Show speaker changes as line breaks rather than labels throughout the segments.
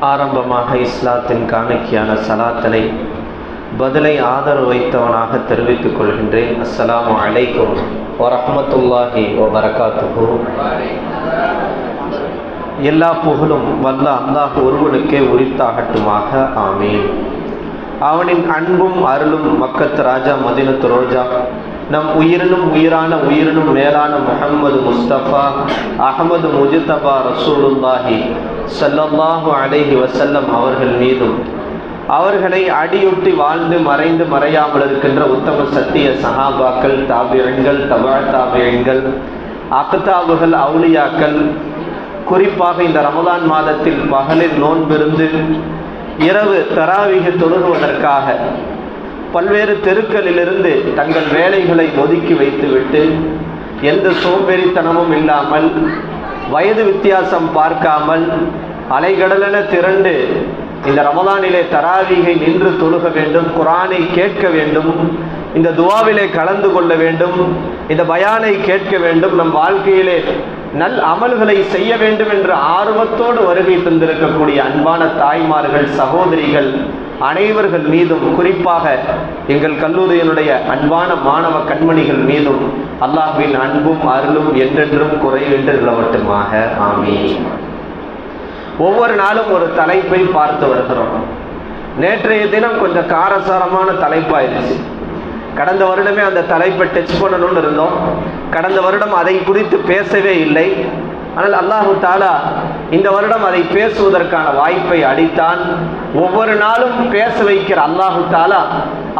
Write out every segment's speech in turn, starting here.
ஆரம்பமாக இஸ்லாத்தின் காணிக்கையான சலாத்தனை பதிலை ஆதரவு வைத்தவனாக தெரிவித்துக் கொள்கின்றேன். அஸ்லாம் அலைக்கும் வரமத்துல்லாஹி வபரகாத்துஹு. எல்லா புகழும் வல்ல அல்லாஹ் ஒருவனுக்கே உரித்தாகட்டுமாக. ஆமீன். அவனின் அன்பும் அருளும் மக்கத்து ராஜா மதினத்து ரோஜா. நம் உயிரினும் உயிரான உயிரினும் மேலான முகம்மது முஸ்தபா அகமது முஜிதபா ரசூலுல்லாஹி ஸல்லல்லாஹு அலைஹி வசல்லம் அவர்கள் மீதும் அவர்களை அடியொட்டி வாழ்ந்து மறைந்து மறையாமல் இருக்கின்ற உத்தம சத்திய சஹாபாக்கள் தாபியங்கள் தபால் தாபியங்கள் அக்தாபுகள் அவுலியாக்கள் குறிப்பாக இந்த ரமதான் மாதத்தில் பகலில் நோன்பிருந்து இரவு தராவிக தொழுகுவதற்காக பல்வேறு தெருக்களிலிருந்து தங்கள் வேலைகளை ஒதுக்கி வைத்துவிட்டு எந்த சோம்பேறித்தனமும் இல்லாமல் வயது வித்தியாசம் பார்க்காமல் அலைகடலென திரண்டு இந்த ரமதானிலே தராவிகை நின்று தொழுக வேண்டும் குரானை கேட்க வேண்டும் இந்த துவாவிலே கலந்து கொள்ள வேண்டும் இந்த பயானை கேட்க வேண்டும் நம் வாழ்க்கையிலே நல் அமல்களை செய்ய வேண்டும் என்று ஆர்வத்தோடு வருகை தந்திருக்கக்கூடிய அன்பான தாய்மார்கள் சகோதரிகள் அனைவர்கள் மீதும் குறிப்பாக எங்கள் கல்லூரியினுடைய அன்பான மாணவ கண்மணிகள் மீதும் அல்லாஹ்வின் அன்பும் அருளும் என்றென்றும் குறைவென்று நிலவட்டுமாக ஆமீன். ஒவ்வொரு நாளும் ஒரு தலைப்பை பார்த்து வருகிறோம். நேற்றைய தினம் கொஞ்சம் காரசாரமான தலைப்பாயிருச்சு. கடந்த வருடமே அந்த தலைப்பை டச் பண்ணணும்னு இருந்தோம். கடந்த வருடம் அதை குறித்து பேசவே இல்லை. ஆனால் அல்லாஹு தாலா இந்த வருடம் அதை பேசுவதற்கான வாய்ப்பை அளித்தான். ஒவ்வொரு நாளும் பேச வைக்கிற அல்லாஹு தாலா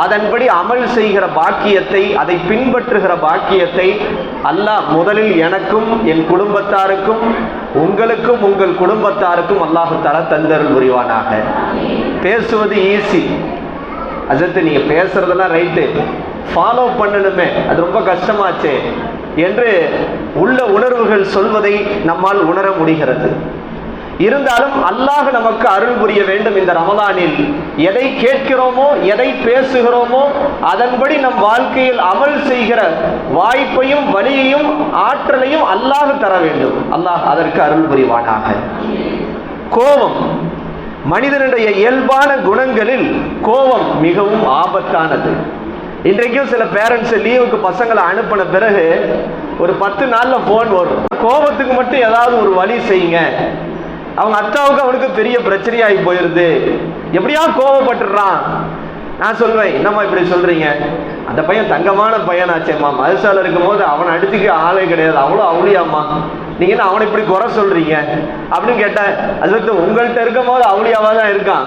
அதன்படி அமல் செய்கிற பாக்கியத்தை அதை பின்பற்றுகிற பாக்கியத்தை அல்லாஹ் முதலில் எனக்கும் என் குடும்பத்தாருக்கும் உங்களுக்கும் உங்கள் குடும்பத்தாருக்கும் அல்லாஹு தாலா தந்தருள் புரிவானாக. பேசுவது ஈஸி அஜத்து நீங்கள் பேசுறதெல்லாம் ரைட்டு ஃபாலோ பண்ணணுமே. அது ரொம்ப கஷ்டமாச்சே. என்று உள்ள உணர்வுகள் சொல்வதை நம்மால் உணர முடிகிறது. இருந்தாலும் அல்லாஹ் நமக்கு அருள் புரிய வேண்டும் இந்த ரமதானில். எதை கேட்கிறோமோ எதை பேசுகிறோமோ அதன்படி நம் வாழ்க்கையில் அமல் செய்கிற வாய்ப்பையும் வழியையும் ஆற்றலையும் அல்லாஹ் தர வேண்டும். அல்லாஹ் அதற்கு அருள் புரிவானாக. கோபம். மனிதனுடைய இயல்பான குணங்களில் கோபம் மிகவும் ஆபத்தானது. இன்றைக்கும் சில பேரண்ட்ஸ் லீவுக்கு பசங்களை அனுப்பின பிறகு ஒரு பத்து நாளில் ஃபோன் வரும். கோபத்துக்கு மட்டும் ஏதாவது ஒரு வழி செய்யுங்க. அவங்க அத்தாவுக்கு அவனுக்கு பெரிய பிரச்சனையாகி போயிடுது எப்படியா கோபப்பட்டுறான்? நான் சொல்வேன் என்னம்மா இப்படி சொல்றீங்க? அந்த பையன் தங்கமான பையனாச்சேம்மா. மதுசால இருக்கும் போது அவனை அடிச்சுக்க ஆளே கிடையாது. அவ்வளோ அவளியாம்மா. நீங்க என்ன அவனை இப்படி குறை சொல்றீங்க? அப்படின்னு கேட்டேன் அது வந்து உங்கள்கிட்ட இருக்கும் போது அவளியாவா தான் இருக்கான்?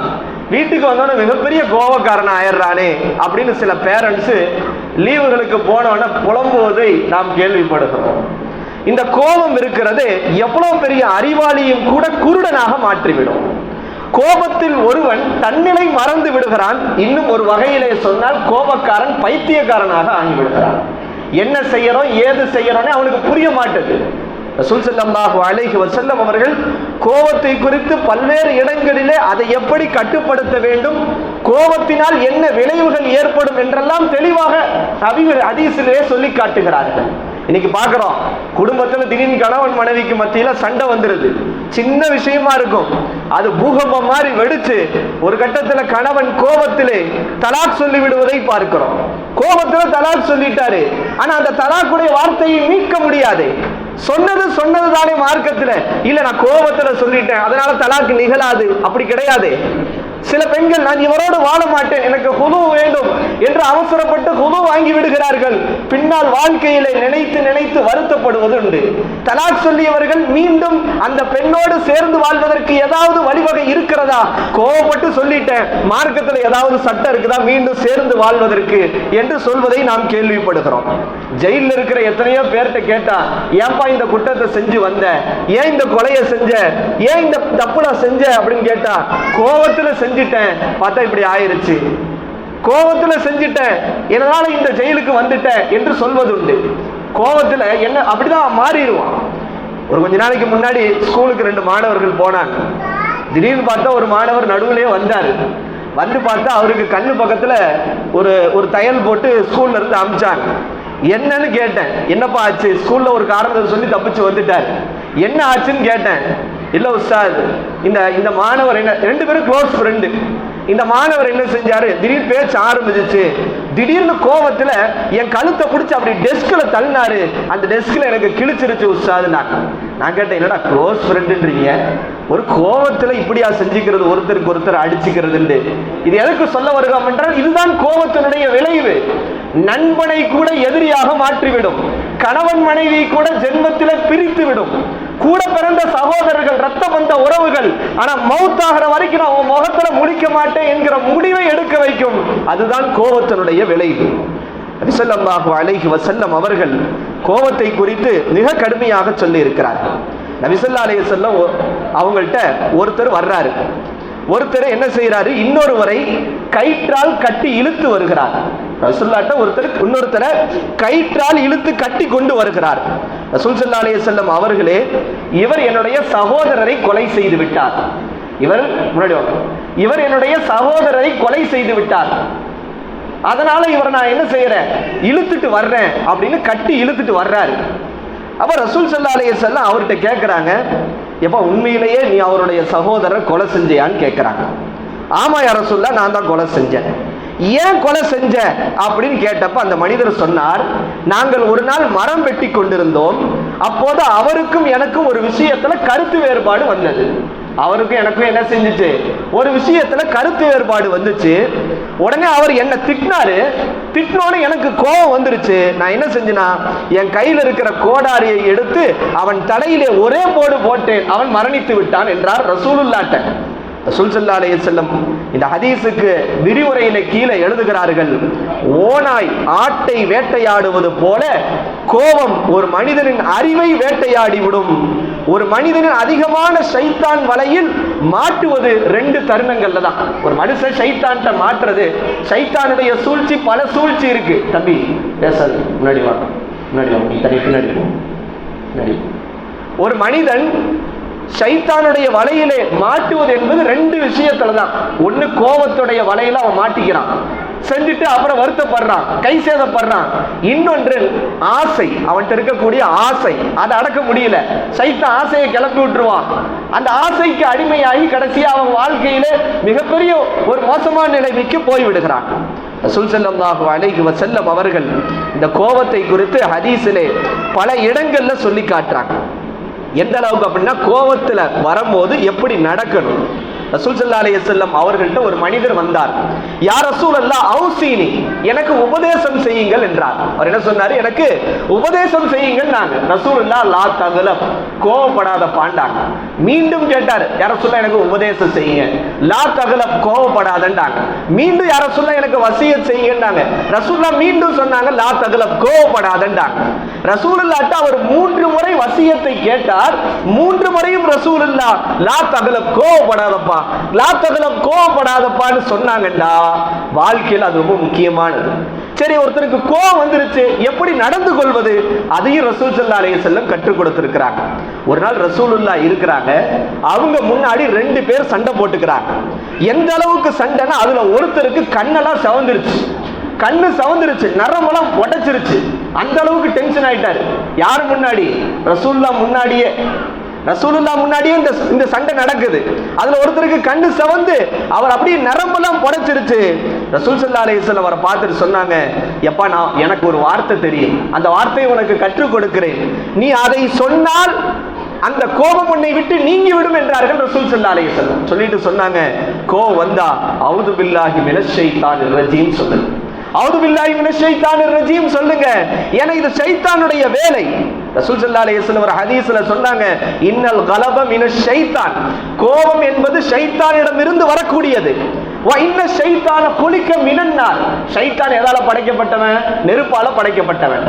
வீட்டுக்கு வந்தோடனே மிகப்பெரிய கோபக்காரன் ஆயிடுறானே அப்படின்னு சில பேரண்ட்ஸ் லீவுகளுக்கு போனவன புலம்புவதை நாம் கேள்விப்படுகிறோம். இந்த கோபம் இருக்கிறது எவ்வளவு பெரிய அறிவாளியும் கூட குருடனாக மாற்றிவிடும். கோபத்தில் ஒருவன் தன்னிலை மறந்து விடுகிறான். இன்னும் ஒரு வகையிலே சொன்னால் கோபக்காரன் பைத்தியக்காரனாக ஆகிவிடுகிறான். என்ன செய்யறோம் ஏது செய்யறோன்னு அவனுக்கு புரிய மாட்டேது. ரசூல் செல்லம்லாஹு அலைஹி வசல்லம் அவர்கள் கோபத்தை குறித்து பல்வேறு இடங்களிலே அதை எப்படி கட்டுப்படுத்த வேண்டும் கோபத்தினால் என்ன விளைவுகள் ஏற்படும் என்றெல்லாம் தெளிவாக நபிகள் அதிசிலே சொல்லி காட்டுகிறார்கள். இன்னைக்கு பார்க்குறோம் குடும்பத்தில் திடீர்னு கணவன் மனைவிக்கு மத்தியில் சண்டை வந்துடுது சின்ன விஷயமா இருக்கும். அது பூகம்பம் மாதிரி வெடிச்சு ஒரு கட்டத்தில் கணவன் கோபத்திலே தலாக் சொல்லி விடுவதை பார்க்கிறோம். கோபத்தில் தலாக் சொல்லிட்டாரு. ஆனால் அந்த தலாக்குடைய வார்த்தையை மீட்க முடியாது. சொன்னது சொன்னது தானே மார்க்கத்தில். இல்ல நான் கோபத்துல சொல்லிட்டேன். அதனால தலாக்கு நிகழாது. அப்படி கிடையாது. சில பெண்கள் நான் இவரோடு வாழ மாட்டேன் எனக்கு குழு வேண்டும் என்று அவசரப்பட்டு குழு வாங்கி விடுகிறார்கள். பின்னால் வாழ்க்கையில நினைத்து நினைத்து வருத்தப்படுவது உண்டு. தலாக் சொல்லியவர்கள் மீண்டும் அந்த பெண்ணோடு சேர்ந்து வாழ்வதற்கு ஏதாவது வழிவகை இருக்கிறதா? கோவப்பட்டு சொல்லிட்டேன் மார்க்கத்தில் ஏதாவது சட்டம் இருக்குதா? மீண்டும் சேர்ந்து வாழ்வதற்கு என்று சொல்வதை நாம் கேள்விப்படுகிறோம். ஜெயிலில் இருக்கிற எத்தனையோ பேர்கிட்ட கேட்டா ஏன்பா இந்த குற்றத்தை செஞ்சு வந்த? ஏன் இந்த கொலையை செஞ்ச? ஏன் இந்த தப்புல செஞ்ச? அப்படின்னு கேட்டா கோவத்துல செஞ்சுட்டேன் பார்த்தா இப்படி ஆயிருச்சு. கோபத்தில் செஞ்சுட்டேன். என்னால் இந்த ஜெயிலுக்கு வந்துட்டேன் என்று சொல்வதுண்டு. கோபத்தில் என்ன அப்படிதான் மாறிடுவான். ஒரு கொஞ்ச நாளைக்கு முன்னாடி ஸ்கூலுக்கு ரெண்டு மாணவர்கள் போனாங்க. திடீர்னு பார்த்தா ஒரு மாணவர் நடுவுலயே வந்தார். வந்து பார்த்தா அவருக்கு கண்ணு பக்கத்துல ஒரு ஒரு தையல் போட்டு ஸ்கூல்ல இருந்து அமிச்சாங்க. என்னன்னு கேட்டேன். என்னப்பா ஆச்சு? ஸ்கூல்ல ஒரு காரணத்தை சொல்லி தப்பிச்சு வந்துட்டார். என்ன ஆச்சுன்னு கேட்டேன். இல்லை உஸ்தாத் இந்த இந்த மாணவர் என்ன ரெண்டு பேரும் க்ளோஸ் ஃப்ரெண்டு இந்த மாணவர் என்ன செஞ்சாரு? திடீர் பேச்சு ஆரம்பிச்சிச்சு. திடீர்னு கோவத்தில் என் கழுத்தை பிடிச்சி அப்படி டெஸ்க்ல தள்ளினாரு. அந்த டெஸ்க்ல எனக்கு கிழிச்சிருச்சு உஸ்தாது நான். நான் கேட்டேன் என்னடா க்ளோஸ் ஃப்ரெண்டுன்றீங்க ஒரு கோவத்தில் இப்படியா செஞ்சுக்கிறது? ஒருத்தருக்கு ஒருத்தர் அடிச்சுக்கிறதுண்டு. இது எதுக்கு சொல்ல வருகிறோம் என்றால் இதுதான் கோபத்தினுடைய விளைவு. நண்பனை கூட எதிரியாக மாற்றிவிடும். கணவன் மனைவி கூட ஜென்மத்தில பிரித்து விடும் கூட பிறந்த சகோதரர்கள் ரத்த பந்த உறவுகள் ஆனா மவுத்தாகிற வரைக்கும் நான் உன் முகத்துல முடிக்க மாட்டேன் என்கிற முடிவை எடுக்க வைக்கும். அதுதான் கோபத்தினுடைய விளைவு. அபிசல்லாஹு அலைஹி வசல்லம் அவர்கள் கோபத்தை குறித்து மிக கடுமையாக சொல்லி இருக்கிறார் நபிசல்லா அலைய செல்லம் அவங்கள்ட்ட ஒருத்தர் வர்றாரு. ஒருத்தர் என்ன செய்யறாரு இன்னொருவரை கயிற்றால் கட்டி இழுத்து வருகிறார். ரசூல்லாட்ட ஒருத்தர் இன்னொருத்தரை கயிற்றால் இழுத்து கட்டி கொண்டு வருகிறார். ரசூல் சல்லா அலைஹி செல்லம் அவர்களே இவர் என்னுடைய சகோதரரை கொலை செய்து விட்டார். இவர் முன்னாடி இவர் என்னுடைய சகோதரரை கொலை செய்து விட்டார். அதனால இவரை நான் என்ன செய்யறேன்? இழுத்துட்டு வர்றேன் அப்படின்னு கட்டி இழுத்துட்டு வர்றாரு. அப்ப ரசூல் சல்லா அலைஹி செல்லம் அவர்கிட்ட கேட்குறாங்க எப்ப உண்மையிலேயே நீ அவருடைய சகோதரர் கொலை செஞ்சியான்னு கேட்குறாங்க ஆமா யார சொல்ல நான் தான் கொலை செஞ்சேன். ஏன் கொலை செஞ்ச? அப்படின்னு கேட்டப்ப அந்த மனிதர் சொன்னார் நாங்கள் ஒரு நாள் மரம் வெட்டி கொண்டிருந்தோம். அப்போது அவருக்கும் எனக்கும் ஒரு விஷயத்துல கருத்து வேறுபாடு வந்தது. அவருக்கும் எனக்கும் என்ன செஞ்சுச்சு? ஒரு விஷயத்துல கருத்து வேறுபாடு வந்துச்சு. உடனே அவர் என்ன திட்டினாரு. திட்டினோன்னு எனக்கு கோபம் வந்துருச்சு. நான் என்ன செஞ்சேனா என் கையில் இருக்கிற கோடாரியை எடுத்து அவன் தலையிலே ஒரே போடு போட்டேன். அவன் மரணித்து விட்டான் என்றார் ரசூலுல்லாட்ட. ரசூல் செல்லும் இந்த ஹதீஸுக்கு விரிவுரையில கீழே எழுதுகிறார்கள் ஓனாய் ஆட்டை வேட்டையாடுவது போல கோபம் ஒரு மனிதனின் அறிவை வேட்டையாடி விடும் ஒரு மனிதனின் அதிகமான சைத்தான் வலையில் மாட்டுவது ரெண்டு தருணங்கள்ல தான். ஒரு மனுஷன் சைத்தான்கிட்ட மாற்றுறது சைத்தானுடைய சூழ்ச்சி பல சூழ்ச்சி இருக்கு. தம்பி பேசாது முன்னாடி வாங்க முன்னாடி வாங்க பின்னாடி ஒரு மனிதன் சைத்தானுடைய வலையிலே மாட்டுவது என்பது ரெண்டு விஷயத்துல தான் ஒண்ணு கோபத்துடைய வலையில அவன் மாட்டிக்கிறான். செஞ்சுட்டு அப்புறம் வருத்தப்படுறான். கை சேதப்படுறான். இன்னொன்று ஆசை. அவன்கிட்ட இருக்கக்கூடிய ஆசை. அதை அடக்க முடியல. சைத்த ஆசையை கிளப்பி விட்டுருவான். அந்த ஆசைக்கு அடிமையாகி கடைசியா அவன் வாழ்க்கையில மிகப்பெரிய ஒரு மோசமான நிலைமைக்கு போய் விடுகிறான் ரசூல் ஸல்லல்லாஹு அலைஹி அவர்கள் இந்த கோபத்தை குறித்து ஹதீஸிலே பல இடங்கள்ல சொல்லி காட்டுறாங்க. எந்த அளவுக்கு அப்படின்னா கோபத்தில் வரும்போது எப்படி நடக்கணும்? ரசூல் சல்லா அலைய செல்லம் அவர்கள்ட்ட ஒரு மனிதர் வந்தார். யார் ரசூல் அல்லா அவுசீனி எனக்கு உபதேசம் செய்யுங்கள் என்றார். அவர் என்ன சொன்னாரு? எனக்கு உபதேசம் செய்யுங்கள் நாங்க. ரசூலுல்லா லா தகல கோவப்படாத பாண்டாங்க. மீண்டும் கேட்டார் யார சொல்ல எனக்கு உபதேசம் செய்யுங்க. லா தகல கோவப்படாதண்டாங்க மீண்டும் யார சொல்ல எனக்கு வசியத் செய்யுங்கன்னாங்க ரசூல்லா மீண்டும் சொன்னாங்க லா தகல கோவப்படாதண்டாங்க ரசூலுல்லாட்ட அவர் மூன்று முறை வசியத்தை கேட்டார். மூன்று முறையும் ரசூலுல்லா லா தகல கோவப்படாதப்பா லா தகல கோவப்படாதப்பான்னு சொன்னாங்கன்னா வாழ்க்கையில் அது ரொம்ப முக்கியமானது. சரி ஒருத்தருக்கு கோவம் வந்துருச்சு எப்படி நடந்து கொள்வது? அதையும் ரசூல் சல்லா அலைய செல்லம் கற்றுக் கொடுத்துருக்கிறாங்க. ஒரு நாள் ரசூலுல்லா இருக்கிறாங்க அவங்க முன்னாடி ரெண்டு பேர் சண்டை போட்டுக்கிறாங்க. எந்த அளவுக்கு சண்டைன்னா அதுல ஒருத்தருக்கு கண்ணெல்லாம் செவந்துருச்சு. கண்ணு சவந்துருச்சு நரமெல்லாம் உடைச்சிருச்சு. அந்த அளவுக்கு டென்ஷன் ஆயிட்டார். யார் முன்னாடி? ரசூல்லா முன்னாடியே. ரசூலுல்லா முன்னாடியே இந்த இந்த சண்டை நடக்குது. அதுல ஒருத்தருக்கு கண்ணு சவந்து அவர் அப்படியே நரம்பெல்லாம் புடைச்சிருச்சு. ரசூல் சல்லா அலைஹிஸ்ஸலாம் அவரை பார்த்துட்டு சொன்னாங்க எப்பா நான் எனக்கு ஒரு வார்த்தை தெரியும். அந்த வார்த்தையை உனக்கு கற்றுக் கொடுக்கிறேன். நீ அதை சொன்னால் அந்த கோபம் உன்னை விட்டு நீங்கி விடும் என்றார்கள் ரசூல் சல்லா அலைஹிஸ்ஸலாம் சொல்லிட்டு சொன்னாங்க கோபம் வந்தா அவுது பில்லாகி மினஷ் தான் ரஜின்னு சொல்லுங்க அவுது பில்லாஹி மினஷ் ஷைத்தானிர் ரஜீம் சொல்லுங்க. ஏன்னா இது ஷைத்தானுடைய வேலை. ரசூல் ஸல்லல்லாஹு அலைஹி ஒரு ஹதீஸ்ல சொன்னாங்க இன்னல் கலபம் இன ஷைத்தான். கோபம் என்பது ஷைத்தானிடமிருந்து வரக்கூடியது. வ இன்ன ஷைத்தான குலிக்க மினன்னால் ஷைத்தான் எதால படைக்கப்பட்டவன்? நெருப்பால படைக்கப்பட்டவன்.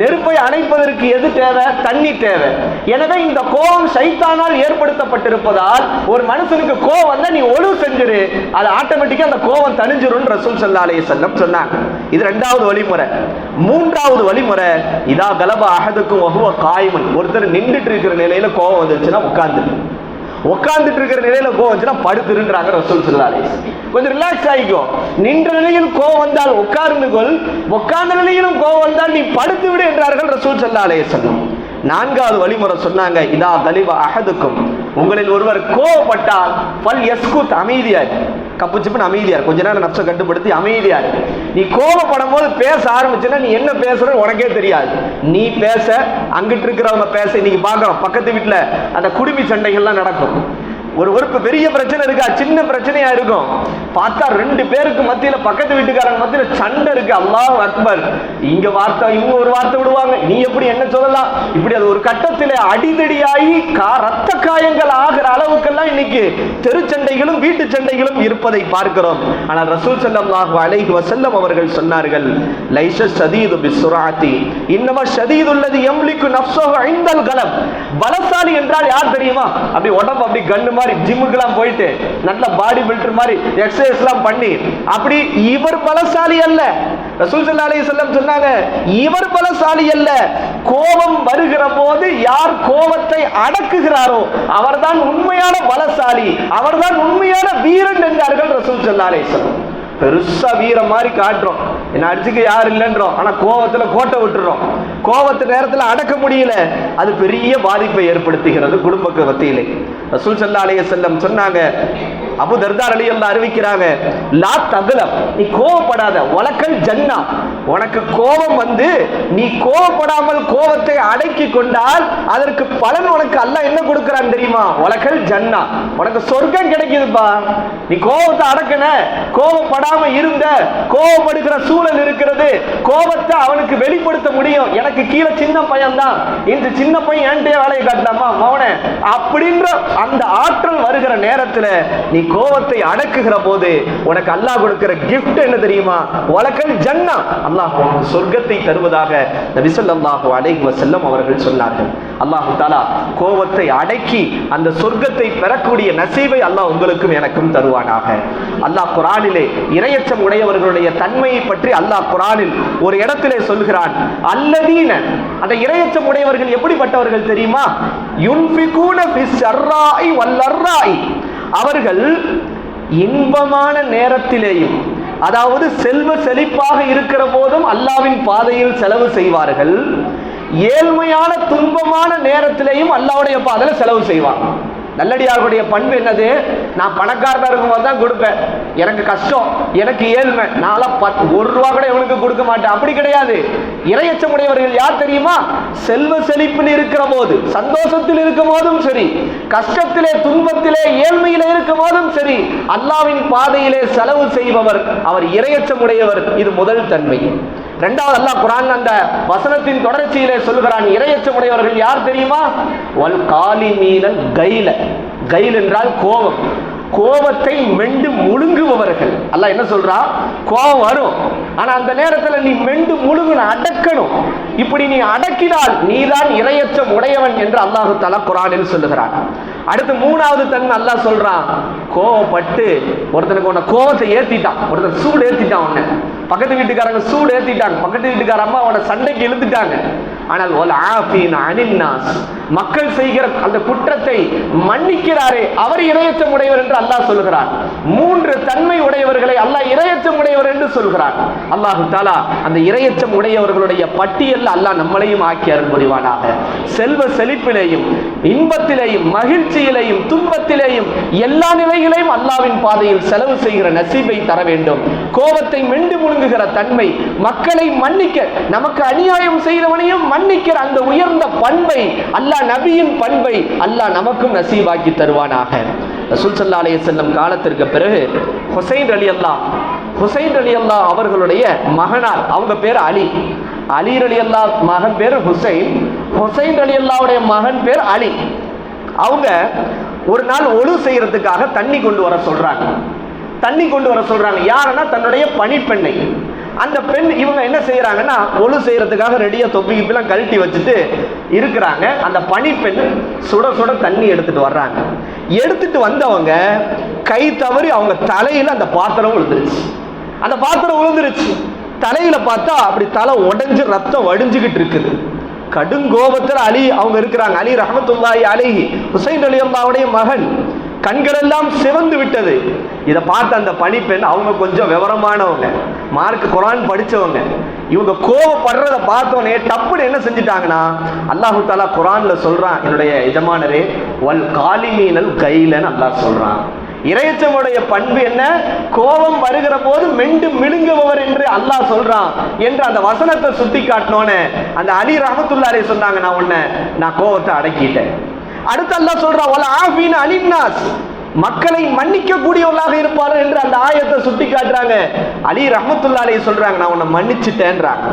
நெருப்பை அணைப்பதற்கு எது தேவை? தண்ணி தேவை. எனவே இந்த கோபம் சைத்தானால் ஏற்படுத்தப்பட்டிருப்பதால் ஒரு மனுஷனுக்கு கோபம் வந்தா நீ ஒழு செஞ்சிரு. அது ஆட்டோமேட்டிக்கா அந்த கோபம் தணிஞ்சிரும் ரசூல் சல்லா அலைஹி வஸல்லம் சொன்னாங்க. இது ரெண்டாவது வழிமுறை. மூன்றாவது வழிமுறை இதா கலப அகதுக்கும் வஹுவ காய்மன். ஒருத்தர் நின்றுட்டு இருக்கிற நிலையில கோபம் வந்துருச்சுன்னா உட்கார்ந்து உட்கார்ந்துட்டு இருக்கிற நிலையில கோவம் வந்துச்சுன்னா படுத்துருன்றாங்க ரசூல் சொல்லாலே கொஞ்சம் ரிலாக்ஸ் ஆகிக்கோ நின்ற நிலையில் கோவம் வந்தால் உட்கார்ந்து கொள். உட்கார்ந்த நிலையிலும் கோவம் வந்தால் நீ படுத்து விடு என்றார்கள் ரசூல் சல்லா சொல்லும் நான்காவது வழிமுறை சொன்னாங்க இதா தலிவா அகதுக்கும் உங்களில் ஒருவர் கோவப்பட்டால் பல் எஸ்குத் அமைதியார். கப்பு சிப்புன்னு அமைதியார். கொஞ்ச நேரம் நப்சை கட்டுப்படுத்தி அமைதியார். நீ கோபப்படும் போது பேச ஆரம்பிச்சுன்னா நீ என்ன பேசுற உனக்கே தெரியாது. நீ பேச அங்கிட்டு இருக்கிறவங்க பேச இன்னைக்கு பார்க்குறோம் பக்கத்து வீட்டில் அந்த குடுமி சண்டைகள்லாம் நடக்கும். ஒரு ஒரு பெரிய பிரச்சனை இருக்கா? சின்ன பிரச்சனையா இருக்கும். பார்த்தா ரெண்டு பேருக்கு மத்தியில பக்கத்து வீட்டுக்காரங்க மத்தியில சண்டை இருக்கு. அல்லாஹ் அக்பர். இங்க வார்த்தை இவங்க ஒரு வார்த்தை விடுவாங்க. நீ எப்படி என்ன சொல்லலாம்? இப்படி அது ஒரு கட்டத்தில் அடிதடியாகி கா ரத்த காயங்கள் ஆகிற அளவுக்கெல்லாம் இன்னைக்கு தெரு சண்டைகளும் வீட்டு சண்டைகளும் இருப்பதை பார்க்கிறோம். ஆனால் ரசூல் ஸல்லல்லாஹு அலைஹி வஸல்லம் அவர்கள் சொன்னார்கள் லைஸ ஷதீது பிஸ்ஸுராத்தி. இன்னமா உள்ளது எம்லிக்கு நஃப்ஸஹு ஐந்தல் கலம் பலசாலி என்றால் யார் தெரியுமா? அப்படி உடம்பு அப்படி கண்ணுமா? மாதிரி ஜிம்முக்கெல்லாம் போயிட்டு நல்ல பாடி பில்டர் மாதிரி எக்ஸசைஸ்லாம் பண்ணி அப்படி இவர் பலசாலி அல்ல. ரசூல் ஸல்லல்லாஹு சொன்னாங்க இவர் பலசாலி அல்ல. கோபம் வருகிற போது யார் கோபத்தை அடக்குகிறாரோ அவர்தான் உண்மையான பலசாலி அவர்தான் உண்மையான வீரன் என்றார்கள் ரசூல் ஸல்லல்லாஹு அலைஹி பெருசா வீரம் மாதிரி காட்டுறோம். என்ன அடிச்சுக்க யார் இல்லைன்றோம். ஆனா கோவத்துல கோட்டை விட்டுறோம். கோவத்து நேரத்துல அடக்க முடியல. அது பெரிய பாதிப்பை ஏற்படுத்துகிறது குடும்ப மத்தியிலே. ரசூல் ஸல்லல்லாஹு அலைஹி சொன்னாங்க அபு தர்தார் அலி எல்லாம் அறிவிக்கிறாங்க லா தகுலம் நீ கோவப்படாத உலக்கல் ஜன்னா. உனக்கு கோபம் வந்து நீ கோவப்படாமல் கோபத்தை அடக்கி கொண்டால் அதற்கு பலன் உனக்கு அல்ல என்ன கொடுக்குறான் தெரியுமா? உலக்கல் ஜன்னா. உனக்கு சொர்க்கம் கிடைக்குதுப்பா. நீ கோபத்தை அடக்கன கோபப்படாம இருந்த கோபப்படுகிற சூழல் இருக்கிறது. கோபத்தை அவனுக்கு வெளிப்படுத்த முடியும். எனக்கு கீழே சின்ன பையன் தான் இந்த சின்ன பையன் என்கிட்டயே வேலையை காட்டலாமா மௌன அப்படின்ற அந்த ஆற்றல் வருகிற நேரத்துல நீ கோபத்தை அடக்குகிற போது உனக்கு அல்லாஹ் கொடுக்கிற கிஃப்ட் என்ன தெரியுமா? உலகல் ஜன்னா அல்லாஹ் உனக்கு சொர்க்கத்தை தருவதாக நபி சொல்லாஹு அலைஹி வசல்லம் அவர்கள் சொன்னார்கள். அல்லாஹு தாலா கோபத்தை அடக்கி அந்த சொர்க்கத்தை பெறக்கூடிய நசீவை அல்லாஹ் உங்களுக்கும் எனக்கும் தருவானாக. அல்லாஹ் குரானிலே இரையச்சம் உடையவர்களுடைய தன்மையை பற்றி அல்லாஹ் குரானில் ஒரு இடத்திலே சொல்கிறான் அல்லதீன அந்த இரையச்சம் உடையவர்கள் எப்படிப்பட்டவர்கள் தெரியுமா? அவர்கள் இன்பமான நேரத்திலேயும் அதாவது செல்வ செழிப்பாக இருக்கிற போதும் அல்லாவின் பாதையில் செலவு செய்வார்கள். ஏழ்மையான துன்பமான நேரத்திலேயும் அல்லாவுடைய பாதையில் செலவு செய்வாங்க நல்லடியாருடைய பண்பு என்னது? நான் பணக்காரனா இருக்கும்போது தான் கொடுப்பேன். எனக்கு கஷ்டம் எனக்கு ஏழ்மை. நான்லாம் பத் ஒரு ரூபா கூட இவனுக்கு கொடுக்க மாட்டேன். அப்படி கிடையாது. இரையச்சமுடையவர்கள் யார் தெரியுமா? செல்வ செழிப்பில் இருக்கிற போது சந்தோஷத்தில் இருக்கும் போதும் சரி கஷ்டத்திலே துன்பத்திலே ஏழ்மையிலே இருக்கும் போதும் சரி அல்லாவின் பாதையிலே செலவு செய்பவர் அவர் இரையச்சமுடையவர் இது முதல் தன்மை. இரண்டாவது அல்லாஹ் குரான் அந்த வசனத்தின் தொடர்ச்சியிலே சொல்கிறான் இரையச்சமுடையவர்கள் யார் தெரியுமா? வல் காலி மீனல் கைல. கைல் என்றால் கோபம். கோபத்தை மெண்டு முழுங்குபவர்கள். அல்ல என்ன சொல்றா? கோபம் வரும். ஆனா அந்த நேரத்துல நீ மெண்டு முழுங்குன அடக்கணும். இப்படி நீ அடக்கினால் நீதான் இரையச்சம் உடையவன் என்று அல்லாஹு தலா குரானில் சொல்லுகிறான். அடுத்து மூணாவது தன்மை அல்லாஹ் சொல்றான் கோவப்பட்டு ஒருத்தனுக்கு உன்னை கோவத்தை ஏத்திட்டான். ஒருத்தன் சூடு ஏத்திட்டான் உன்னை. பக்கத்து வீட்டுக்காரங்க சூடு ஏத்திட்டாங்க. பக்கத்து வீட்டுக்கார அம்மா அவனை சண்டைக்கு இழுத்துட்டாங்க. ஆனால் ஒல் ஆஃபீன் அனின்னாஸ் மக்கள் செய்கிற அந்த குற்றத்தை மன்னிக்கிறாரே அவர் இரையச்சம் உடையவர் என்று அல்லாஹ் சொல்கிறார். மூன்று தன்மை உடையவர்களை அல்லாஹ் இரையச்சம் உடையவர் என்று சொல்கிறார். அல்லாஹு தாலா அந்த இரையச்சம் உடையவர்களுடைய பட்டியல் அல்லாஹ் நம்மளையும் ஆக்கி அருள் புரிவானாக செல்வ செழிப்பிலேயும் இன்பத்திலேயும் மகிழ்ச்சியிலேயும் துன்பத்திலேயும் எல்லா நிலைகளையும் அல்லாவின் பாதையில் செலவு செய்கிற நசீபை தர வேண்டும். கோபத்தை மெண்டு முழுங்குகிற தன்மை மக்களை மன்னிக்க நமக்கு அநியாயம் செய்தவனையும் மன்னிக்கிற அந்த உயர்ந்த பண்பை அல்லாஹ் நபியின் பண்பை அல்லாஹ் நமக்கும் நசீபாக்கி தருவானாக. ரசூல் சல்லா அலைய செல்லம் காலத்திற்கு பிறகு ஹுசைன் அலி அல்லா ஹுசைன் அலி அல்லா அவர்களுடைய மகனார் அவங்க பேர் அலி. அலி அலி அல்லா மகன் பேர் ஹுசைன் ஹுசைன் அலி அல்லாவுடைய மகன் பேர் அலி. அவங்க ஒரு நாள் ஒழு செய்யறதுக்காக தண்ணி கொண்டு வர சொல்றாங்க. தண்ணி கொண்டு வர சொல்றாங்க. யாருன்னா தன்னுடைய பணிப்பெண்ணை. அந்த பெண் இவங்க என்ன செய்கிறாங்கன்னா ஒழு செய்கிறதுக்காக ரெடியாக தொப்பி கிப்பிலாம் கழட்டி வச்சுட்டு இருக்கிறாங்க. அந்த பனிப்பெண் சுட சுட தண்ணி எடுத்துட்டு வர்றாங்க. எடுத்துட்டு வந்தவங்க கை தவறி அவங்க தலையில் அந்த பாத்திரம் விழுந்துருச்சு. அந்த பாத்திரம் விழுந்துருச்சு. தலையில் பார்த்தா அப்படி தலை உடஞ்சி ரத்தம் வடிஞ்சுக்கிட்டு இருக்குது. கடுங்கோபத்தில் அலி அவங்க இருக்கிறாங்க. அலி ரஹமத்துல்லாய் அலி ஹுசைன் அலி அம்மாவுடைய மகன். கண்களெல்லாம் சிவந்து விட்டது. இதை பார்த்த அந்த பணிப்பெண் அவங்க கொஞ்சம் விவரமானவங்க. மார்க் குரான் படித்தவங்க இவங்க கோவப்படுறத பார்த்தோன்னே டப்புன்னு என்ன செஞ்சுட்டாங்கன்னா அல்லாஹு தாலா குரான்ல சொல்றான் என்னுடைய எஜமானரே வல் காலிமீனல் கைலன்னு அல்லாஹ் சொல்றான். இறையச்சமுடைய பண்பு என்ன? கோபம் வருகிற போது மெண்டு மிழுங்குபவர் என்று அல்லாஹ் சொல்றான் என்று அந்த வசனத்தை சுட்டி காட்டினோன்னு அந்த அலி ரஹமத்துல்லாரே சொன்னாங்க நான் உன்னை நான் கோபத்தை அடக்கிட்டேன். அடுத்து அல்லா சொல்றான் ஒல ஆஃபீன் அலின்னாஸ். மக்களை மன்னிக்க கூடியவர்களாக இருப்பார்கள் என்று அந்த ஆயத்தை சுட்டி காட்டுறாங்க அலி ரஹமத்துல்லாலே சொல்றாங்க நான் உன்னை மன்னிச்சுட்டேன்றாங்க.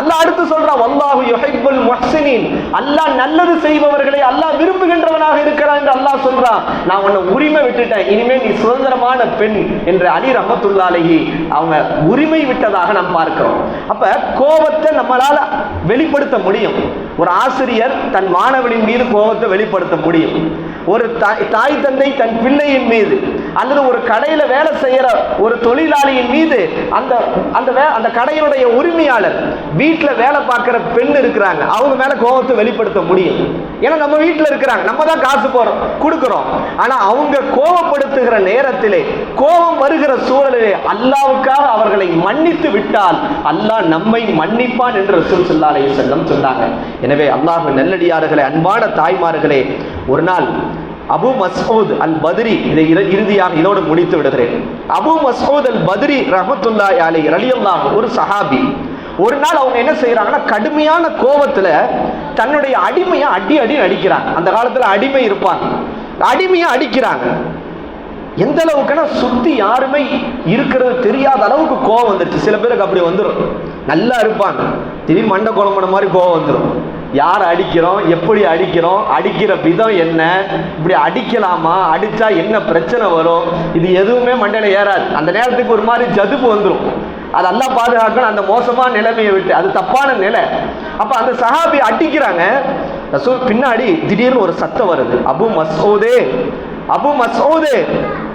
அல்லாஹ் அடுத்து சொல்றான் வல்லாஹு யுஹிப்புல் முஹ்சினின். அல்லாஹ் நல்லது செய்பவர்களை அல்லாஹ் விரும்புகின்றவனாக இருக்கிறான் என்று அல்லாஹ் சொல்றான் நான் உன்னை உரிமை விட்டுட்டேன். இனிமேல் நீ சுதந்திரமான பெண் என்று அலி ரஹமத்துல்லாலேஹி அவங்க உரிமை விட்டதாக நாம் பார்க்கிறோம். அப்ப கோபத்தை நம்மளால வெளிப்படுத்த முடியும். ஒரு ஆசிரியர் தன் மாணவனின் மீது கோபத்தை வெளிப்படுத்த முடியும். ஒரு தாய் தாய் தந்தை தன் பிள்ளையின் மீது அல்லது ஒரு கடையில் வேலை செய்கிற ஒரு தொழிலாளியின் மீது அந்த அந்த வே அந்த கடையினுடைய உரிமையாளர் வீட்டில் வேலை பார்க்குற பெண் இருக்கிறாங்க. அவங்க மேலே கோபத்தை வெளிப்படுத்த முடியும். ஏன்னா நம்ம வீட்டில் இருக்கிறாங்க. நம்ம தான் காசு போகிறோம் கொடுக்குறோம். ஆனால் அவங்க கோபப்படுத்துகிற நேரத்திலே கோபம் வருகிற சூழலிலே அல்லாவுக்காக அவர்களை மன்னித்து விட்டால் அல்லாஹ் நம்மை மன்னிப்பான் என்று ரசூல் ஸல்லல்லாஹு அலைஹி செல்லம் சொன்னாங்க. எனவே அல்லாஹ் நல்லடியார்களே அன்பான தாய்மார்களே ஒரு நாள் அபு மசூத் அல் பத்ரி இதை இறுதியாக இதோடு முடித்து விடுகிறேன். அபு மசூத் அல் பத்ரி ரஹமத்துல்லாஹி அலைஹி ரலியல்லாஹ் ஒரு சஹாபி ஒரு நாள் அவங்க என்ன செய்யறாங்கன்னா கடுமையான கோபத்துல தன்னுடைய அடிமையை அடி அடி அடிக்கிறாங்க. அந்த காலத்துல அடிமை இருப்பாங்க. அடிமையை அடிக்கிறாங்க. எந்த அளவுக்குன்னா சுத்தி யாருமே இருக்கிறது தெரியாத அளவுக்கு கோவம் வந்துருச்சு. சில பேருக்கு அப்படி வந்துடும் நல்லா இருப்பாங்க. திடீர்னு மண்டை குழம்புன மாதிரி கோவம் வந்துடும் யார் அடிக்கிறோம்? எப்படி அடிக்கிறோம்? அடிக்கிற விதம் என்ன? இப்படி அடிக்கலாமா? அடித்தா என்ன பிரச்சனை வரும்? இது எதுவுமே மண்டையில் ஏறாது. அந்த நேரத்துக்கு ஒரு மாதிரி ஜதுப்பு வந்துடும் அது எல்லாம் பாதுகாக்கணும் அந்த மோசமான நிலைமையை விட்டு. அது தப்பான நிலை. அப்போ அந்த சஹாபி அடிக்கிறாங்க. ரசூல் பின்னாடி திடீர்னு ஒரு சத்தம் வருது. அபு மசோதே அபு மசோதே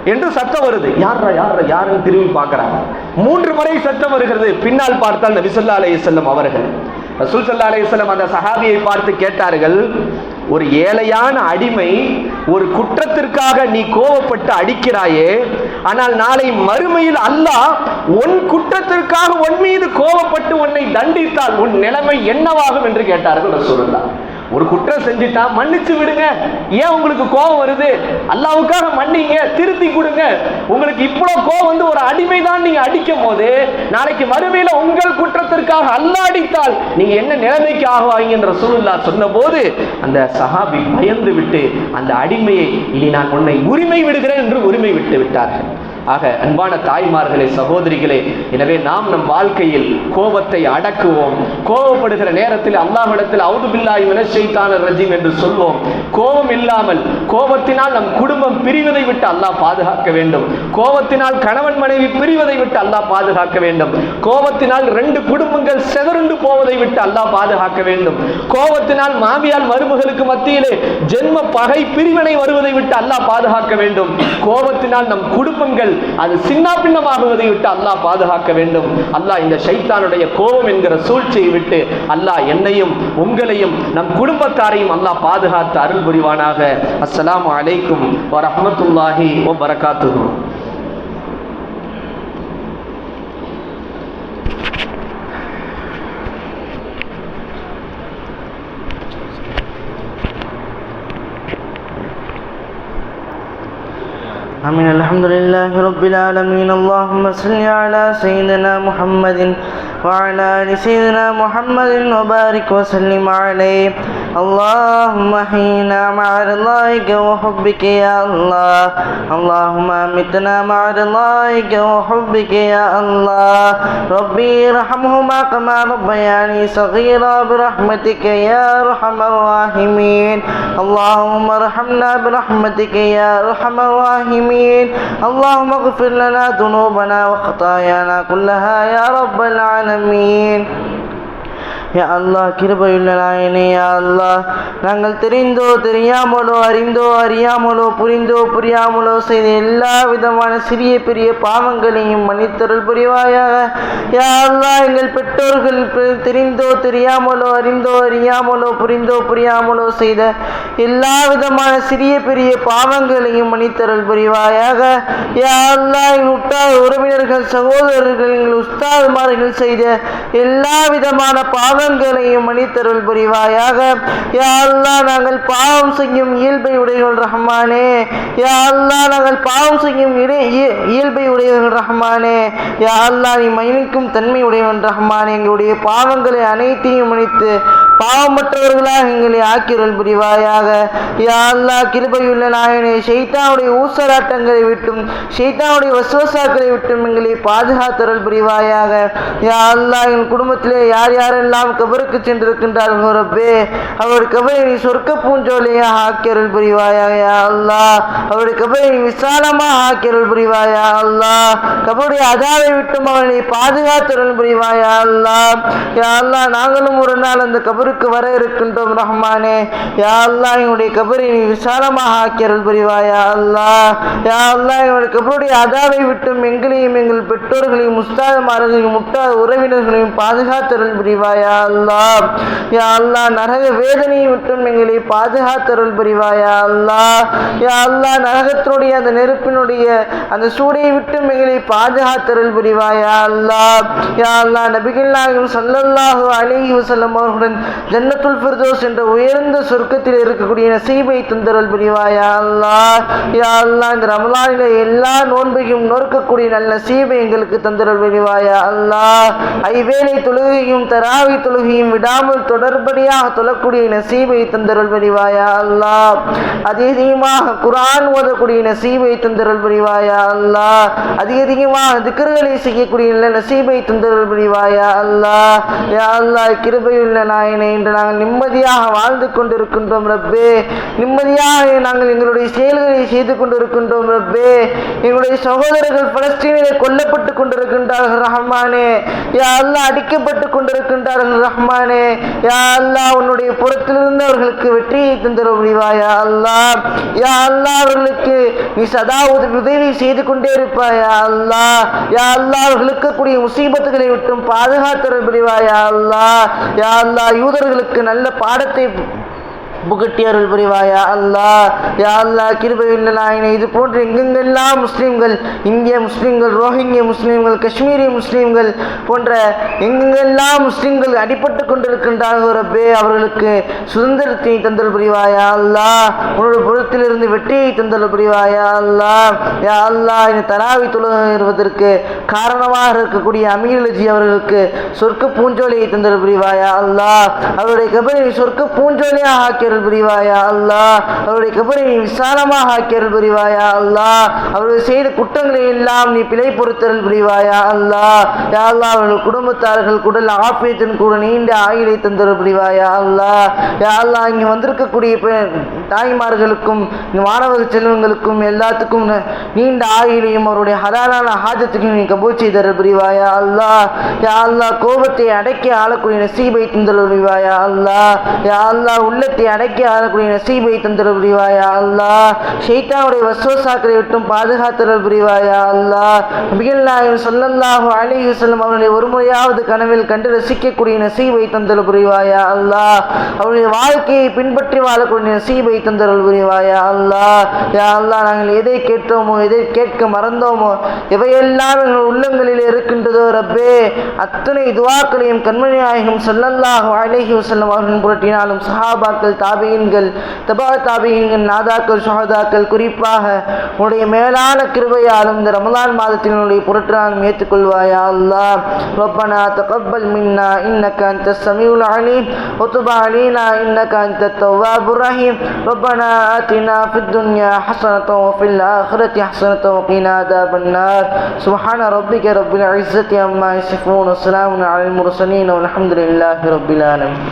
என்று சத்தம் வருது. யாரா யாரா யாருன்னு திரும்பி பார்க்கறாங்க. மூன்று முறை சத்தம் வருகிறது. பின்னால் பார்த்தால் நபி ஸல்லல்லாஹு அவர்கள். ரசூல் சல்லா அலையம் அந்த சஹாபியை பார்த்து கேட்டார்கள். ஒரு ஏழையான அடிமை ஒரு குற்றத்திற்காக நீ கோவப்பட்டு அடிக்கிறாயே ஆனால் நாளை மறுமையில் அல்லாஹ் உன் குற்றத்திற்காக உன் மீது கோவப்பட்டு உன்னை தண்டித்தால் உன் நிலைமை என்னவாகும் என்று கேட்டார்கள் ரசூலுல்லாஹ். ஒரு குற்றம் செஞ்சுட்டா மன்னிச்சு விடுங்க. ஏன் உங்களுக்கு கோபம் வருது? அல்லாவுக்காக மன்னிங்க திருத்தி கொடுங்க. உங்களுக்கு இவ்வளவு கோபம் வந்து ஒரு அடிமை தான் நீங்க அடிக்கும் போது நாளைக்கு மறுமையில உங்கள் குற்றத்திற்காக அல்லாஹ் அடித்தால் நீங்க என்ன நிலைமைக்கு ஆகுவாங்கன்ற சூழ்நிலா சொன்ன போது அந்த சஹாபி பயந்து விட்டு அந்த அடிமையை இனி நான் உன்னை உரிமை விடுகிறேன் என்று உரிமை விட்டு விட்டார்கள். ஆக அன்பான தாய்மார்களே சகோதரிகளே எனவே நாம் நம் வாழ்க்கையில் கோபத்தை அடக்குவோம். கோபப்படுகிற நேரத்தில் அல்லாஹிடத்தில் அவுது பில்லாஹி மினஷ் ரஜீம் என்று சொல்வோம். கோபம் இல்லாமல் கோபத்தினால் நம் குடும்பம் பிரிவதை விட்டு அல்லாஹ் பாதுகாக்க வேண்டும். கோபத்தினால் கணவன் மனைவி பிரிவதை விட்டு அல்லாஹ் பாதுகாக்க வேண்டும். கோபத்தினால் ரெண்டு குடும்பங்கள் செதறுண்டு போவதை விட்டு அல்லாஹ் பாதுகாக்க வேண்டும். கோபத்தினால் மாமியால் மருமகளுக்கு மத்தியிலே ஜென்ம பகை பிரிவினை வருவதை விட்டு அல்லாஹ் பாதுகாக்க வேண்டும். கோபத்தினால் நம் குடும்பங்கள் அது சின்ன பின்னமாகுவதை விட்டு அல்லாஹ் பாதுகாக்க வேண்டும். அல்லாஹ் இந்த ஷைத்தானுடைய கோபம் என்கிற சூழ்ச்சியை விட்டு அல்லாஹ் என்னையும் உங்களையும் நம் குடும்பத்தாரையும் அல்லாஹ் பாதுகாத்து அருள் புரிவானாக. அஸ்லாம் அலைக்கும் வரமத்துல்லாஹி ஓ பரகாத்துஹு
آمين. الحمد لله رب العالمين اللهم صل على سيدنا محمد وعلى آل سيدنا محمد وبارك وسلم عليه اللهم حينا مع رضاك وحبك يا الله. اللهم امتنا مع رضاك وحبك يا الله. ربي ارحمهما كما ربياني صغيرا برحمتك يا أرحم الراحمين. اللهم ارحمنا برحمتك يا أرحم الراحمين. اللهم اغفر لنا ذنوبنا وخطايانا كلها يا رب العالمين. யா அல்லாஹ் கிருபையுள்ள நாயனே யா அல்லாஹ். நாங்கள் தெரிந்தோ தெரியாமலோ அறிந்தோ அறியாமலோ புரிந்தோ புரியாமலோ செய்த எல்லா விதமான சிறிய பெரிய பாவங்களையும் மன்னித்தருள் புரிவாயாக. யா அல்லாஹ் எங்கள் பெற்றோர்கள் தெரிந்தோ தெரியாமலோ அறிந்தோ அறியாமலோ புரிந்தோ புரியாமலோ செய்த எல்லா விதமான சிறிய பெரிய பாவங்களையும் மன்னித்தருள் புரிவாயாக. யா அல்லாஹ் எங்கள் உற்றார் உறவினர்கள் சகோதரர்கள் எங்கள் உஸ்தாதுமார்கள் செய்த எல்லா விதமான பாவ பாவங்களையும் மன்னித்தருள் புரிவாயாக. யாழ்லா நாங்கள் பாவம் செய்யும் இயல்பை உடையவர்கள் ரஹ்மானே. யா அல்லாஹ் நாங்கள் பாவம் செய்யும் இடை இயல்பை உடையவர்கள் ரஹ்மானே. யா நீ மன்னிக்கும் தன்மை உடையவன் ரஹ்மானே. எங்களுடைய பாவங்களை அனைத்தையும் மன்னித்து பாவமற்றவர்களாக எங்களை ஆக்கிரல் புரிவாயாக. யா அல்லாஹ் கிருபையுள்ள நாயனை ஷைத்தானுடைய ஊசலாட்டங்களை விட்டும் ஷைத்தானுடைய வசுவசாக்களை விட்டும் எங்களை பாதுகாத்தருள் புரிவாயாக. யா அல்லாஹ் என் குடும்பத்திலே யார் யாரெல்லாம் கபருக்கு சென்றிருக்கின்றார்கள் ரப்பே அவருடைய கபரை நீ சொர்க்க பூஞ்சோலையாக ஆக்கியருள் புரிவாயாக. யா அல்லாஹ் அவருடைய கபரை நீ விசாலமாக ஆக்கியருள் புரிவாயா அல்லாஹ் கபருடைய அதாவை விட்டும் அவனை பாதுகாத்தருள் புரிவாயா அல்லாஹ் யா நாங்களும் ஒரு நாள் அந்த கபரு கபருக்கு வர இருக்கின்றோம் ரஹ்மானே. யா அல்லாஹ் எங்களுடைய கபரை நீ விசாலமாக ஆக்கியருள் புரிவாயா அல்லாஹ்? யா அல்லாஹ் எங்களுடைய கபருடைய அதாவை விட்டும் எங்களையும் எங்கள் பெற்றோர்களையும் முஸ்தாதமார்களையும் முட்டாத உறவினர்களையும் பாதுகாத்தருள் புரிவாயா அல்லாஹ்? யா நரக வேதனையை விட்டும் எங்களை பாதுகாத்தருள் புரிவாயா அல்லாஹ்? யா அல்லாஹ் நரகத்தினுடைய அந்த நெருப்பினுடைய அந்த சூடையை விட்டும் எங்களை பாதுகாத்தருள் புரிவாயா அல்லாஹ்? யா அல்லாஹ் நபிகள் நாயகம் ஸல்லல்லாஹு அலைஹி வஸல்லம் அவர்களுடன் ஜன்னத்துல் ஃபிர்தௌஸ் என்ற உயர்ந்த சொர்க்கத்தில் இருக்கக்கூடிய நசீபை தந்தரல் புரிவாயா. அல்லாஹ் யா அல்லாஹ் இந்த ரமலானில எல்லா நோன்பையும் நோக்கக்கூடிய நல்ல நசீபை எங்களுக்கு தந்தரல் புரிவாயா. அல்லா ஐவேளை தொழுகையும் தராவி தொழுகையும் விடாமல் தொடர்படியாக தொழக்கூடிய நசீபை தந்தரல் புரிவாயா. அல்லா அதிகமாக குரான் ஓதக்கூடிய நசீபை தந்தரல் புரிவாயா. அல்லா அதிகமாக திக்கர்களை செய்யக்கூடிய நல்ல நசீபை தந்தரல் புரிவாயா. அல்லா யா அல்லா கிருபையுள்ள நாயன் இன்று நாங்கள் நிம்மதியாக வாழ்ந்து கொண்டிருக்கின்றோம் ரப்பே. நிம்மதியாக நாங்கள் எங்களுடைய செயல்களை செய்து கொண்டிருக்கின்றோம் ரப்பே. எங்களுடைய சகோதரர்கள் பலஸ்தீனிலே கொல்லப்பட்டு கொண்டிருக்கின்றார்கள் ரஹ்மானே. யா அல்லாஹ் அடிக்கப்பட்டு கொண்டிருக்கின்றார்கள் ரஹ்மானே. யா அல்லாஹ் உன்னுடைய புறத்திலிருந்து அவர்களுக்கு வெற்றியை தந்தர முடிவாயா அல்லா யா அல்லாஹ் அவர்களுக்கு நீ சதா உதவி செய்து கொண்டே இருப்பாயா அல்லா யா அல்லாஹ் அவர்களுக்கு கூடிய முசீபத்துகளை விட்டும் பாதுகாத்தர முடிவாயா அல்லா யா அல்லாஹ். யூதர்களுக்கு நல்ல பாடத்தை புகட்டி அருள் புரிவாயா அல்லாஹ் யா அல்லாஹ் கிருபையுள்ள நாயனே இது போன்று எங்கெங்கெல்லாம் முஸ்லீம்கள் இந்திய முஸ்லீம்கள் ரோஹிங்கிய முஸ்லீம்கள் காஷ்மீரிய முஸ்லீம்கள் போன்ற எங்கெங்கெல்லாம் முஸ்லீம்கள் அடிபட்டு கொண்டிருக்கின்றார்கள் ரப்பே அவர்களுக்கு சுதந்திரத்தை தந்தல் புரிவாயா அல்லாஹ் உன்னோட புறத்திலிருந்து வெற்றியை தந்தல் புரிவாயா அல்லாஹ் யா அல்லாஹ் இந்த தராவி தொழுவதற்கு காரணமாக இருக்கக்கூடிய அமீரஜி அவர்களுக்கு சொர்க்க பூஞ்சோலையை தந்தல் புரிவாயா அல்லாஹ் அவருடைய கபரை சொர்க்க பூஞ்சோலையாக ஆக்கியருள் புரிவாயா அல்லா அவருடைய கபரை நீ விசாலமாக ஆக்கியருள் புரிவாயா அல்லா அவர்கள் செய்த குற்றங்களை எல்லாம் நீ பிழை பொறுத்தருள் புரிவாயா அல்லா யாழ்லா அவர்கள் குடும்பத்தார்கள் குடல் ஆப்பியத்தின் கூட நீண்ட ஆயுளை தந்தருள் புரிவாயா அல்லா யாழ்லா இங்கே வந்திருக்கக்கூடிய தாய்மார்களுக்கும் மாணவ செல்வங்களுக்கும் எல்லாத்துக்கும் நீண்ட ஆயுளையும் அவருடைய ஹலாலான ஹாஜத்துக்கும் நீ கபூல் செய்தருள் புரிவாயா அல்லா யாழ்லா கோபத்தை அடக்கி ஆளக்கூடிய நசீபை தந்தருள் புரிவாயா அல்லா யாழ்லா உள்ளத்தை அடக்கி ஆளக்கூடிய நசீபை தந்தருள் புரிவாயா அல்லாஹ் ஷெய்தானுடைய வசோசாக்களை விட்டும் பாதுகாத்தருள் புரிவாயா அல்லாஹ் நபிகள் நாயகம் ஸல்லல்லாஹு அலைஹி செல்லும் அவர்களை ஒரு முறையாவது கனவில் கண்டு ரசிக்கக்கூடிய நசீபை தந்தருள் புரிவாயா அல்லாஹ் அவருடைய வாழ்க்கையை பின்பற்றி வாழக்கூடிய நசீபை தந்தருள் புரிவாயா அல்லாஹ் யா அல்லாஹ் நாங்கள் எதை கேட்டோமோ எதை கேட்க மறந்தோமோ எவையெல்லாம் எங்கள் உள்ளங்களில் இருக்கின்றதோ ரப்பே அத்தனை துவாக்களையும் கண்மணி நாயகம் ஸல்லல்லாஹு அலைஹி வஸல்லம் அவர்களின் புரட்டினாலும் சஹாபாக்கள் தாபியின்கள் தபா தாபியின்கள் நாதாக்கள் சுஹதாக்கள் குறிப்பாக உன்னுடைய மேலான கிருபையாலும் இந்த ரமலான் மாதத்தில் உன்னுடைய புரட்டினாலும் ஏற்றுக்கொள்வாயா அல்லாஹ் ربنا تقبل منا إنك أنت السميع العليم وتب علينا إنك أنت التواب الرحيم ربنا آتنا في الدنيا حسنة وفي الآخرة حسنة وقنا عذاب النار سبحان ربك رب العزة عما يصفون وسلام على المرسلين والحمد لله رب العالمين